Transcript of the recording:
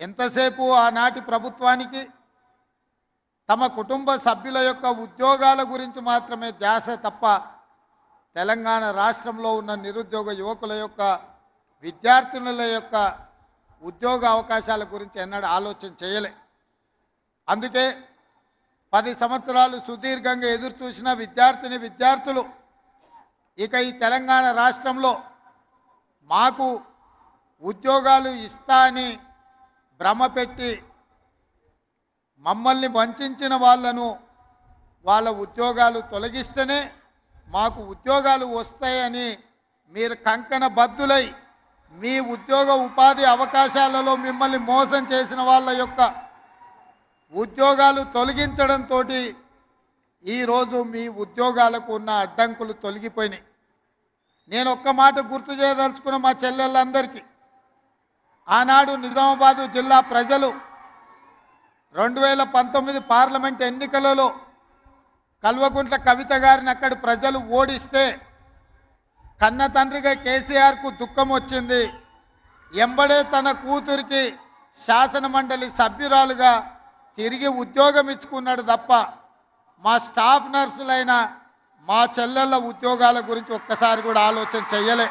ఎంతసేపు ఆనాటి ప్రభుత్వానికి? తమ కుటుంబ సభ్యుల యొక్క ఉద్యోగాల గురించి మాత్రమే ధ్యాస తప్ప తెలంగాణ రాష్ట్రంలో ఉన్న నిరుద్యోగ యువకుల యొక్క విద్యార్థినుల యొక్క ఉద్యోగ అవకాశాల గురించి ఎన్నడూ ఆలోచన చేయలే. అందుకే పది సంవత్సరాలు సుదీర్ఘంగా ఎదురు చూసిన విద్యార్థిని విద్యార్థులు ఇక ఈ తెలంగాణ రాష్ట్రంలో మాకు ఉద్యోగాలు ఇస్తా అని భ్రమ పెట్టి మమ్మల్ని వంచిన వాళ్ళను వాళ్ళ ఉద్యోగాలు తొలగిస్తేనే మాకు ఉద్యోగాలు వస్తాయని మీరు కంకణ బద్దులై మీ ఉద్యోగ ఉపాధి అవకాశాలలో మిమ్మల్ని మోసం చేసిన వాళ్ళ యొక్క ఉద్యోగాలు తొలగించడంతో ఈరోజు మీ ఉద్యోగాలకు ఉన్న అడ్డంకులు తొలగిపోయినాయి. నేను ఒక్క మాట గుర్తు చేయదలుచుకున్న మా చెల్లెళ్ళందరికీ ఆనాడు నిజామాబాదు జిల్లా ప్రజలు రెండు వేల పంతొమ్మిది పార్లమెంట్ ఎన్నికలలో కల్వకుంట్ల కవిత గారిని అక్కడి ప్రజలు ఓడిస్తే కన్న తండ్రిగా కేసీఆర్కు దుఃఖం వచ్చింది. ఎంబడే తన కూతురికి శాసన మండలి సభ్యురాలుగా తిరిగి ఉద్యోగం ఇచ్చుకున్నాడు తప్ప మా స్టాఫ్ నర్సులైన మా చెల్లెళ్ళ ఉద్యోగాల గురించి ఒక్కసారి కూడా ఆలోచన చేయలే